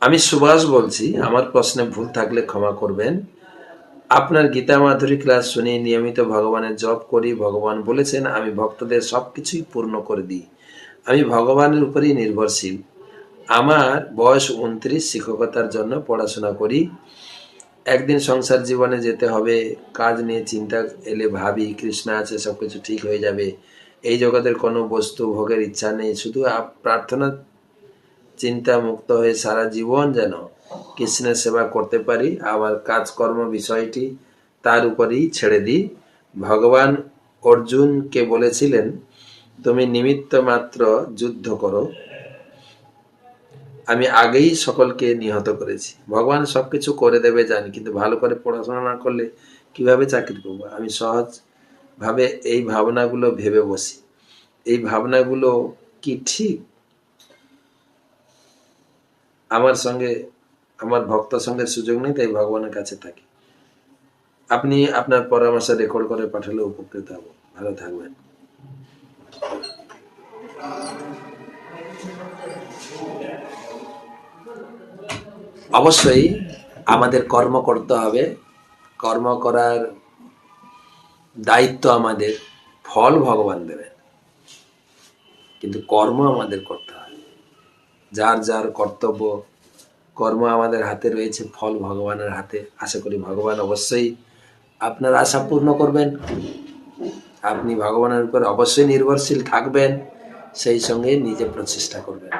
আমি সুভাষ বলছি, আমার প্রশ্নে ভুল থাকলে ক্ষমা করবেন। আপনার গীতা মাধুরী ক্লাস শুনি নিয়মিত ভগবানের জপ করি, ভগবান বলেছেন, আমি ভক্তদের সব কিছুই পূর্ণ করে দিই। আমি ভগবানের উপরেই নির্ভরশীল। আমার বয়স উনত্রিশ, শিক্ষকতার জন্য পড়াশোনা করি। একদিন সংসার জীবনে যেতে হবে, কাজ নিয়ে চিন্তা এলে ভাবি, কৃষ্ণ আছে সব কিছু ঠিক হয়ে যাবে। এই জগতের কোনো বস্তু ভোগের ইচ্ছা নেই, শুধু প্রার্থনা চিন্তা মুক্ত হয়ে সারা জীবন যেন কৃষ্ণের সেবা করতে পারি, আবার কাজকর্ম বিষয়টি তার উপরেই ছেড়ে দিই। ভগবান অর্জুনকে বলেছিলেন, তুমি নিমিত্ত মাত্র যুদ্ধ করো। আমি আগেই সকলকে নিহত করেছি। ভগবান সবকিছু করে দেবে জানি, কিন্তু ভালো করে পড়াশোনা না করলে কীভাবে চাকরি করব? আমি সহজ ভাবে এই ভাবনাগুলো ভেবে বসি। এই ভাবনাগুলো কি ঠিক? আমার সঙ্গে, আমার ভক্ত সঙ্গে সুযোগ নেই, তাই ভগবানের কাছে থাকি। আপনি আপনার পরামর্শ রেকর্ড করে পাঠালে উপকৃত হব। ভালো থাকবেন। অবশ্যই আমাদের কর্ম করতে হবে। কর্ম করার দায়িত্ব আমাদের, ফল ভগবান দেবেন। কিন্তু কর্ম আমাদের করতে হবে যার যার কর্তব্য কর্ম আমাদের হাতে রয়েছে, ফল ভগবানের হাতে। আশা করি ভগবান অবশ্যই আপনার আশা পূর্ণ করবেন। আপনি ভগবানের উপর অবশ্যই নির্ভরশীল থাকবেন, সেই সঙ্গে নিজে প্রচেষ্টা করবেন।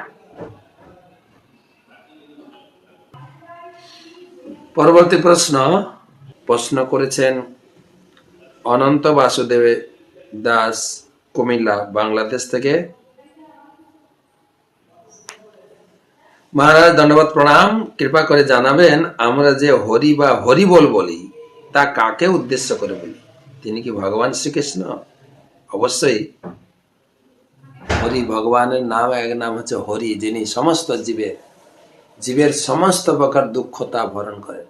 পরবর্তী প্রশ্ন। প্রশ্ন করেছেন অনন্ত বাসুদেব দাস কুমিল্লা, বাংলাদেশ থেকে। মহারাজ দণ্ডবাদ প্রণাম। কৃপা করে জানাবেন, আমরা যে হরি বা হরিবল বলি, তা কাকে উদ্দেশ্য করে বলি? তিনি কি ভগবান শ্রীকৃষ্ণ? অবশ্যই। হরি ভগবানের নাম, এক নাম হচ্ছে হরি, যিনি সমস্ত জীবের জীবের সমস্ত প্রকার দুঃখতা ভরণ করেন।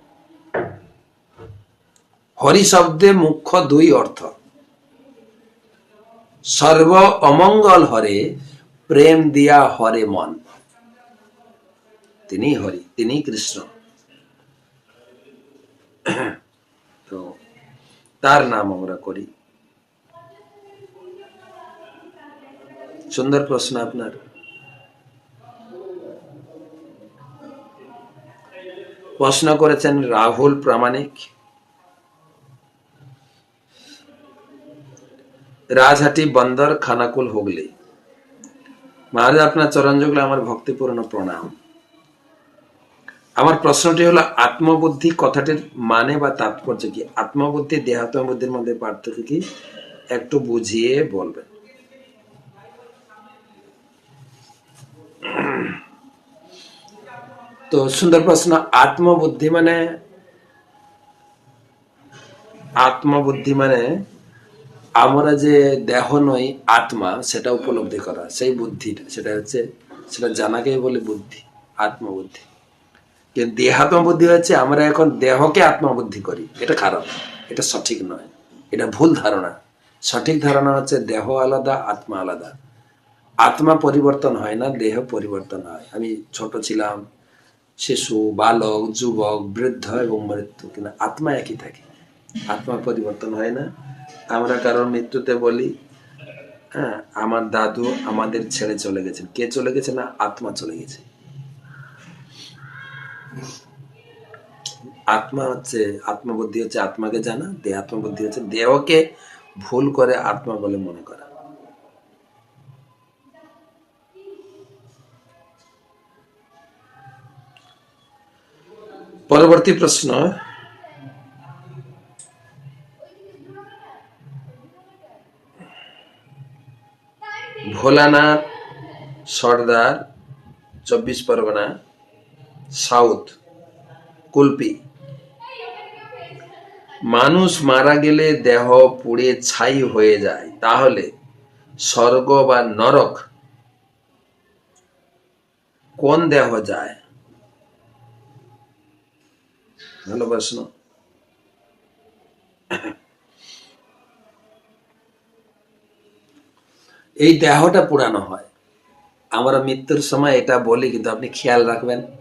হরি শব্দে মুখ্য দুই অর্থ। সর্ব অমঙ্গল হরে, প্রেম দিয়া হরে মন। তিনি হরি তিনি কৃষ্ণ। তো তার নাম আমরা করি। সুন্দর প্রশ্ন আপনার। প্রশ্ন করেছেন রাহুল প্রামাণিক। রাজহাটি বন্দর, খানাকুল, হুগলি। মহারাজ, আপনার চরণ যুগলে আমার ভক্তিপূর্ণ প্রণাম। আমার প্রশ্নটি হলো, আত্মবুদ্ধি কথাটির মানে বা তাৎপর্য কি? আত্মবুদ্ধি দেহাত্ম বুদ্ধির মধ্যে পার্থক্য কি? একটু বুঝিয়ে বলবেন। তো সুন্দর প্রশ্ন, আত্মবুদ্ধি মানে? আত্মবুদ্ধি মানে আমরা যে দেহ নই, আত্মা, সেটা উপলব্ধি করা, সেই বুদ্ধিটা, সেটা হচ্ছে, সেটা জানাকেই বলে বুদ্ধি, আত্মবুদ্ধি। কিন্তু দেহাত্ম বুদ্ধি হচ্ছে আমরা এখন দেহকে আত্মবুদ্ধি করি। এটা খারাপ। এটা সঠিক নয়। এটা ভুল ধারণা। সঠিক ধারণা হচ্ছে দেহ আলাদা, আত্মা আলাদা। আত্মা পরিবর্তন হয় না, দেহ পরিবর্তন হয়। আমি ছোট ছিলাম, শিশু, বালক, যুবক, বৃদ্ধ এবং মৃত্যু, কিন্তু আত্মা একই থাকে। আত্মা পরিবর্তন হয় না। আমরা কারোর মৃত্যুতে বলি হ্যাঁ আমার দাদু আমাদের ছেড়ে চলে গেছেন। কে চলে গেছে না আত্মা চলে গেছে? আত্মা হচ্ছে, আত্মবুদ্ধি হচ্ছে আত্মাকে জানা দেহ আত্মবুদ্ধি হচ্ছে দেহকে ভুল করে আত্মা বলে মনে করা। পরবর্তী প্রশ্ন। ভোলানাথ সর্দার, চব্বিশ পরগনা। সাউথ, কুলপি। মানুষ মারা গেলে দেহ পুড়ে ছাই হয়ে যায়। তাহলে স্বর্গ বা নরক কোন দেহ যায়? ভালো প্রশ্ন। এই দেহটা পুরানো হয়। আমরা মৃত্যুর সময় এটা বলি, কিন্তু আপনি খেয়াল রাখবেন।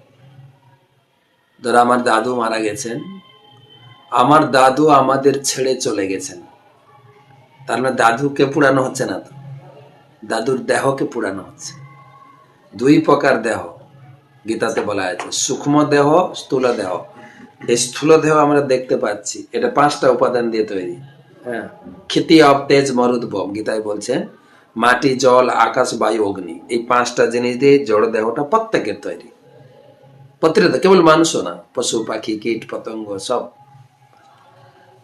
ধরো আমার দাদু মারা গেছেন, আমার দাদু আমাদের ছেড়ে চলে গেছেন। তার মানে দাদুকে পুরানো হচ্ছে না তো? দাদুর দেহকে পুরানো হচ্ছে। দুই প্রকার দেহ, গীতাতে বলা আছে। সূক্ষ্ম দেহ, স্থূল দেহ। এই স্থূল দেহ আমরা দেখতে পাচ্ছি। এটা পাঁচটা উপাদান দিয়ে তৈরি। হ্যাঁ। খ্যাতি অব, তেজ মরুদ্ভব গীতায় বলছেন মাটি, জল, আকাশ, বায়ু, অগ্নি। এই পাঁচটা জিনিস দিয়ে জড় দেহটা প্রত্যেকের তৈরি। প্রত্যেকটা কেবল মানুষও না, পশু, পাখি, কীট, পতঙ্গ, সব।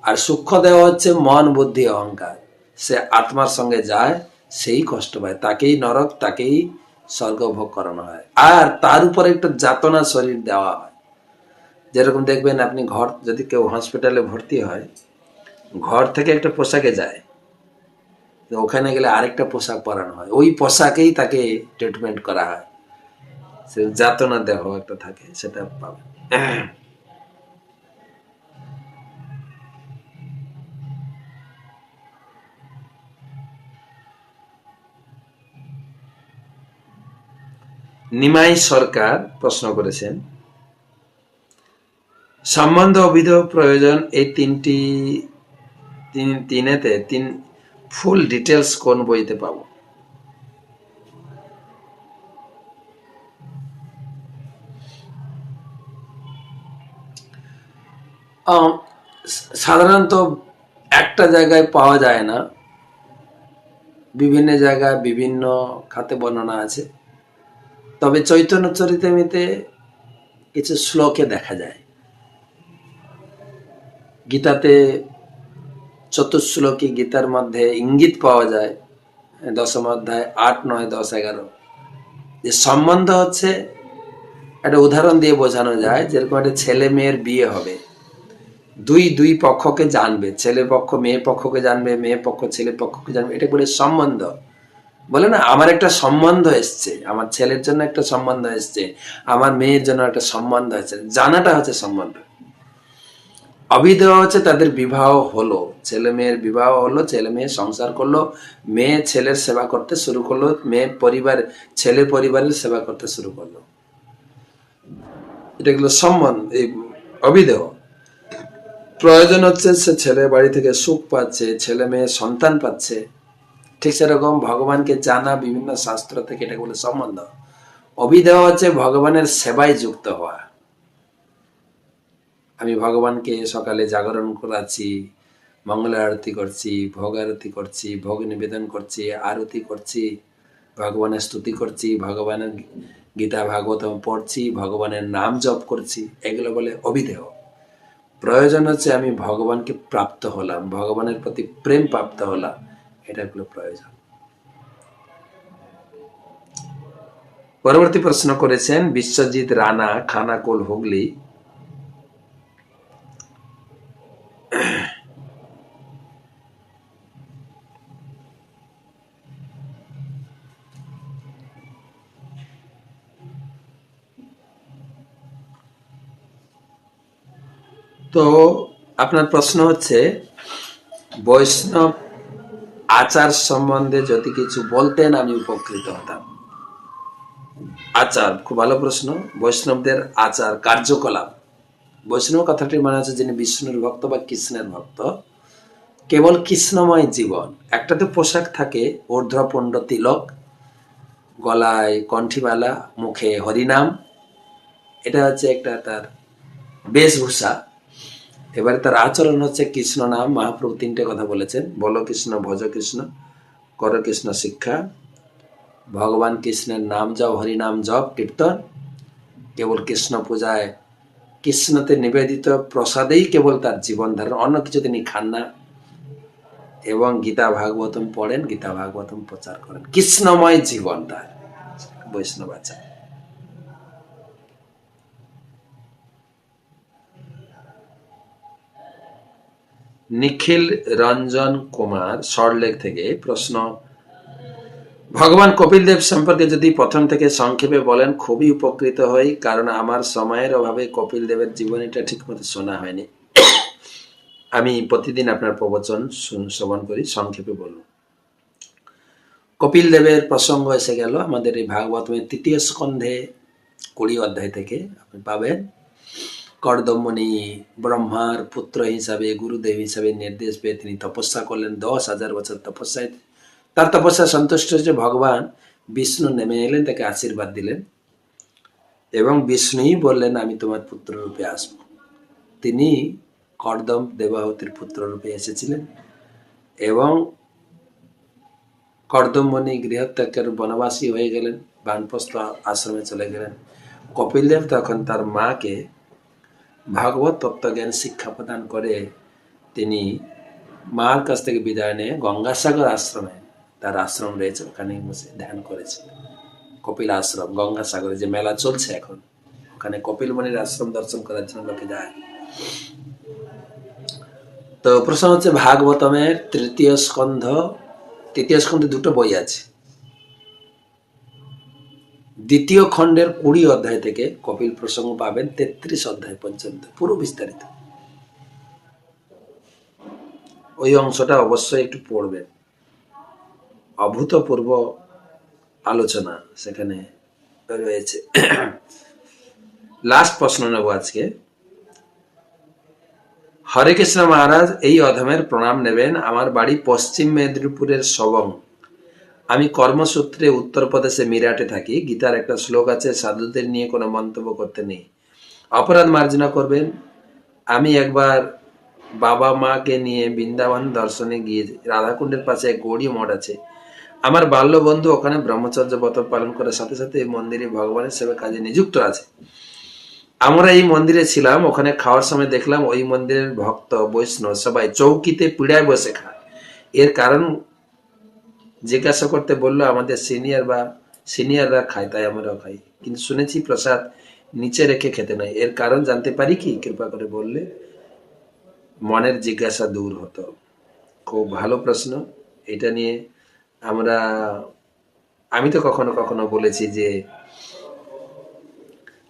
আর সূক্ষ্ম দেহ হচ্ছে মন, বুদ্ধি, অহংকার। সে আত্মার সঙ্গে যায়, সেই কষ্ট পায়। তাকেই নরক, তাকেই স্বর্গ ভোগ করানো হয়। আর তার উপরে একটা যাতনা শরীর দেওয়া হয়। যেরকম দেখবেন আপনি ঘর, যদি কেউ হসপিটালে ভর্তি হয়, ঘর থেকে একটা পোশাকে যায়। ওখানে গেলে আরেকটা পোশাক পরানো হয়। ওই পোশাকেই তাকে ট্রিটমেন্ট করা হয়। যাতনা দেহ একটা থাকে, সেটা পাবে। নিমাই সরকার প্রশ্ন করেছেন, সম্বন্ধ অভিধ প্রয়োজন এই তিনটি, তিন, তিনেতে তিন ফুল ডিটেলস কোন বইতে পাবো? সাধারণত একটা জায়গায় পাওয়া যায় না। বিভিন্ন জায়গায় বিভিন্ন খাতে বর্ণনা আছে। তবে চৈতন্য চরিতামিতে কিছু শ্লোকে দেখা যায়। গীতাতে চতুশ্লোকী গীতার মধ্যে ইঙ্গিত পাওয়া যায়, দশম অধ্যায় আট, নয়, দশ, এগারো। যে সম্বন্ধ হচ্ছে, একটা উদাহরণ দিয়ে বোঝানো যায়, যেরকম একটা ছেলে মেয়ের বিয়ে হবে। দুই দুই পক্ষকে জানবে ছেলে পক্ষ মেয়ে পক্ষকে জানবে মেয়ে পক্ষ ছেলে পক্ষকে জানবে, এটা বলে সম্বন্ধ। বলে না, আমার একটা সম্বন্ধ এসছে, আমার ছেলের জন্য একটা সম্বন্ধ এসছে, আমার মেয়ের জন্য একটা সম্বন্ধ এসছে, জানাটা হচ্ছে সম্বন্ধ। অবিধেয় হচ্ছে তাদের বিবাহ হলো, ছেলে মেয়ের বিবাহ হলো, ছেলে মেয়ে সংসার করল, মেয়ে ছেলের সেবা করতে শুরু করল, মেয়ে পরিবার, ছেলে পরিবারের সেবা করতে শুরু করল। এটা গুলো সম্মান এই অবিধেয় প্রয়োজন হচ্ছে সে ছেলে বাড়ি থেকে সুখ পাচ্ছে, ছেলে মেয়ে সন্তান পাচ্ছে। ঠিক সেরকম ভগবানকে জানা বিভিন্ন শাস্ত্র থেকে এটা বলে সম্বন্ধ। অবিধেয় হচ্ছে ভগবানের সেবায় যুক্ত হওয়া। আমি ভগবানকে সকালে জাগরণ করাচ্ছি, মঙ্গল আরতি করছি, ভোগ আরতি করছি, ভোগ নিবেদন করছি, আরতি করছি, ভগবানের স্তুতি করছি, ভগবানের গীতা ভাগবতম পড়ছি, ভগবানের নাম জপ করছি, এগুলো বলে অবিধেয়। প্রয়োজন হচ্ছে আমি ভগবানকে প্রাপ্ত হলাম, ভগবানের প্রতি প্রেম প্রাপ্ত হলাম, এটা হলো প্রয়োজন। পরবর্তী প্রশ্ন করেছেন, বিশ্বজিৎ রানা, খানাকোল হুগলি তো আপনার প্রশ্ন হচ্ছে, বৈষ্ণব আচার সম্বন্ধে যদি কিছু বলতেন, আমি উপকৃত হতাম। আচার, খুব ভালো প্রশ্ন। বৈষ্ণবদের আচার কার্যকলাপ। বৈষ্ণব কথাটির মানে হচ্ছে যিনি বিষ্ণুর ভক্ত বা কৃষ্ণের ভক্ত, কেবল কৃষ্ণময় জীবন। একটাতে পোশাক থাকে ঊর্ধ্বপুণ্ড তিলক, গলায় কণ্ঠিমালা, মুখে হরিনাম। এটা হচ্ছে একটা তার বেশভূষা। এবারে তার আচরণ হচ্ছে কৃষ্ণ নাম, মহাপ্রভু তিনটে কথা বলেছেন। বলো কৃষ্ণ, ভজ কৃষ্ণ, কর কৃষ্ণ শিক্ষা। ভগবান কৃষ্ণের নাম জপ হরিনাম জপ, কীর্তন। কেবল কৃষ্ণ পূজায় কৃষ্ণতে নিবেদিত প্রসাদেই কেবল তার জীবন ধারণ, অন্য কিছু তিনি খান না। এবং গীতা ভাগবতম পড়েন, গীতা ভাগবতম প্রচার করেন। কৃষ্ণময় জীবন তার, বৈষ্ণব আচার। নিখিল রঞ্জন কুমার সল্টলেক থেকে প্রশ্ন। ভগবান কপিল দেব সম্পর্কে যদি প্রথম থেকে সংক্ষেপে বলেন, খুবই উপকৃত হই, কারণ আমার সময়ের অভাবে কপিল দেবের জীবনীটা ঠিকমতো শোনা হয়নি। আমি প্রতিদিন আপনার প্রবচন শ্রবণ করি, সংক্ষেপে বলুন। কপিল দেবের প্রসঙ্গ এসে গেল, আমাদের এই ভাগবতমের তৃতীয় স্কন্ধে, কুড়ি অধ্যায় থেকে আপনি পাবেন। কর্দমণি, ব্রহ্মার পুত্র হিসাবে, গুরুদেব হিসাবে নির্দেশ পেয়ে তিনি তপস্যা করলেন। দশ হাজার বছর তপস্যায় তার তপস্যা সন্তুষ্ট হচ্ছে ভগবান বিষ্ণু নেমে এলেন, তাকে আশীর্বাদ দিলেন এবং বিষ্ণুই বললেন, আমি তোমার পুত্র রূপে আসব। তিনি কর্দম দেবাহতির পুত্র রূপে এসেছিলেন এবং কর্দমণি গৃহত্যাগের বনবাসী হয়ে গেলেন, বানপ্রস্থ আশ্রমে চলে গেলেন। কপিলদেব তখন তার মাকে ভাগবত তত্ত্বজ্ঞান শিক্ষা প্রদান করে তিনি মার কাছ থেকে বিদায় নিয়ে গঙ্গাসাগর আশ্রমে তার আশ্রম রয়েছে, ওখানে বসে ধ্যান করেছে কপিল আশ্রম, গঙ্গাসাগরে যে মেলা চলছে এখন, ওখানে কপিল মুনির আশ্রম দর্শন করার জন্য লোকে যায়। তো প্রশ্ন হচ্ছে, ভাগবতমের তৃতীয় স্কন্ধ, তৃতীয় স্কন্ধে দুটো বই আছে। দ্বিতীয় খণ্ডের কুড়ি অধ্যায় থেকে কপিল প্রসঙ্গ পাবেন তেত্রিশ অধ্যায় পর্যন্ত, পুরো বিস্তারিত। ওই অংশটা অবশ্যই একটু পড়বেন। অভূতপূর্ব আলোচনা সেখানে রয়েছে। লাস্ট প্রশ্ন নেব আজকে। হরে কৃষ্ণ মহারাজ, এই অধমের প্রণাম নেবেন। আমার বাড়ি পশ্চিম মেদিনীপুরের সবং। আমি কর্মসূত্রে উত্তরপ্রদেশে মিরাটে থাকি। গীতার একটা শ্লোক আছে, সাধুদের নিয়ে কোনো মন্তব্য করতে নেই। অপরাধ মার্জনা করবেন। আমি একবার বাবা মাকে নিয়ে বৃন্দাবন দর্শনে গিয়ে রাধাকুণ্ডের পাশে এক মঠ আছে। আমার বাল্য বন্ধু ওখানে ব্রহ্মচর্য ব্রত পালন করার সাথে সাথে এই মন্দিরে ভগবানের সেবা কাজে নিযুক্ত আছে। আমরা এই মন্দিরে ছিলাম, ওখানে খাওয়ার সময় দেখলাম ওই মন্দিরের ভক্ত বৈষ্ণব সবাই চৌকিতে পীড়ায় বসে খায়। এর কারণ জিজ্ঞাসা করতে বলল, আমাদের সিনিয়র বা সিনিয়ররা খায়, তাই আমরাও খাই। কিন্তু শুনেছি প্রসাদ নিচে রেখে খেতে নাই। এর কারণ জানতে পারি কি? কৃপা করে বললে, মনের জিজ্ঞাসা দূর হতো। খুব ভালো প্রশ্ন। এটা নিয়ে আমরা, আমি তো কখনো কখনো বলেছি যে,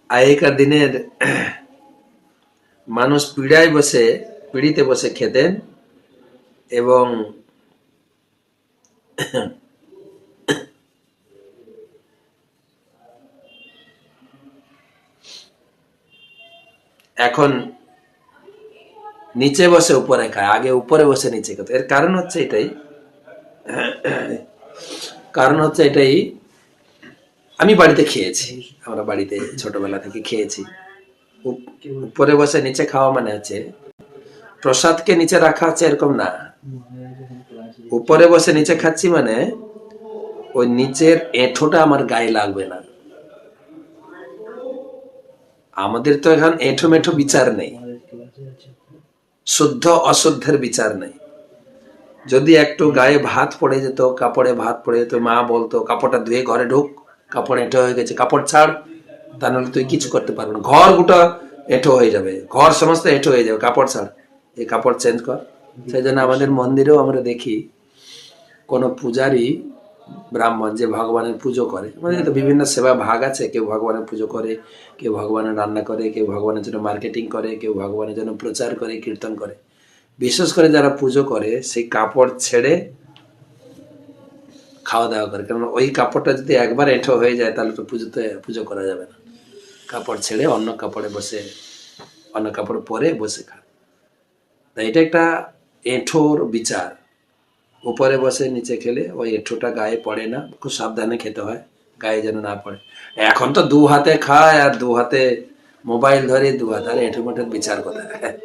আগেকার দিনের মানুষ পীড়ায় বসে, পিড়িতে বসে খেতেন এবং এখন নিচে বসে উপরে খায়, আগে উপরে বসে নিচে খেত এর কারণ হচ্ছে এটাই, কারণ হচ্ছে এটাই, আমি বাড়িতে খেয়েছি, আমরা বাড়িতে ছোটবেলা থেকে খেয়েছি। উপরে বসে নিচে খাওয়া মানে হচ্ছে, প্রসাদকে নিচে রাখা হচ্ছে এরকম না। উপরে বসে নিচে খাচ্ছি মানে ওই নিচের এঁঠোটা আমার গায়ে লাগবে না। আমাদের তো এখন এঁঠো মেঠো বিচার নেই। শুদ্ধ অশুদ্ধের বিচার নেই। যদি একটু গায়ে ভাত পড়ে যেত, কাপড়ে ভাত পড়ে যেত, মা বলতো, কাপড়টা ধুয়ে ঘরে ঢুক, কাপড় এঁটো হয়ে গেছে, কাপড় ছাড়, তা নাহলে তুই কিছু করতে পারবি না। ঘর গোটা এঁটো হয়ে যাবে, ঘর সমস্ত এঁটো হয়ে যাবে, কাপড় ছাড়, এই কাপড় চেঞ্জ কর। সেই জন্য আমাদের মন্দিরেও আমরা দেখি কোনো পূজারি ব্রাহ্মণ যে ভগবানের পুজো করে। মানে তো বিভিন্ন সেবা ভাগ আছে, কেউ ভগবানের পুজো করে, কেউ ভগবানের রান্না করে, কেউ ভগবানের জন্য মার্কেটিং করে, কেউ ভগবানের জন্য প্রচার করে, কীর্তন করে। বিশেষ করে যারা পুজো করে, সেই কাপড় ছেড়ে খাওয়া দাওয়া করে। কারণ ওই কাপড়টা যদি একবার এঁঠো হয়ে যায়, তাহলে তো পুজোতে, পুজো করা যাবে না। কাপড় ছেড়ে অন্য কাপড়ে বসে, অন্য কাপড় পরে বসে খা তা এটা একটা এঁঠোর বিচার। উপরে বসে নিচে খেলে ওই এঁঠোটা গায়ে পড়ে না, খুব সাবধানে খেতে হয়, গায়ে যেন না পড়ে। এখন তো দু হাতে খায় আর দু হাতে মোবাইল ধরে, দু হাতে আর এঁঠো মেঠোর বিচার কোথায়?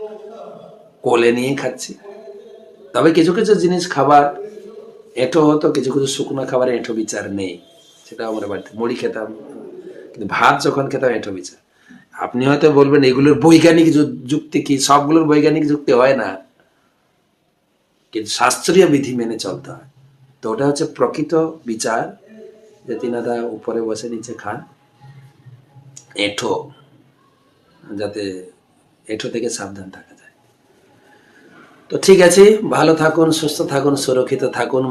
কোলে নিয়ে খাচ্ছি। তবে কিছু কিছু জিনিস খাবার, এঁঠো হতো, কিছু কিছু শুকনো খাবারে এঁঠো বিচার নেই। সেটা আমরা বাড়িতে, মুড়ি খেতাম। কিন্তু ভাত যখন খেতাম, এঁঠো বিচার। আপনি হয়তো বলবেন, এগুলোর বৈজ্ঞানিক যুক্তি কি? সবগুলোর বৈজ্ঞানিক যুক্তি হয় না। কিন্তু শাস্ত্রীয় বিধি মেনে চলতে হয়। তো ওটা হচ্ছে প্রকৃত বিচার যে তিনারা উপরে বসে নিচে খান। এঁঠো, যাতে এঁঠো থেকে সাবধান থাকা যায়। তো ঠিক আছে, ভালো থাকুন, সুস্থ থাকুন, সুরক্ষিত থাকুন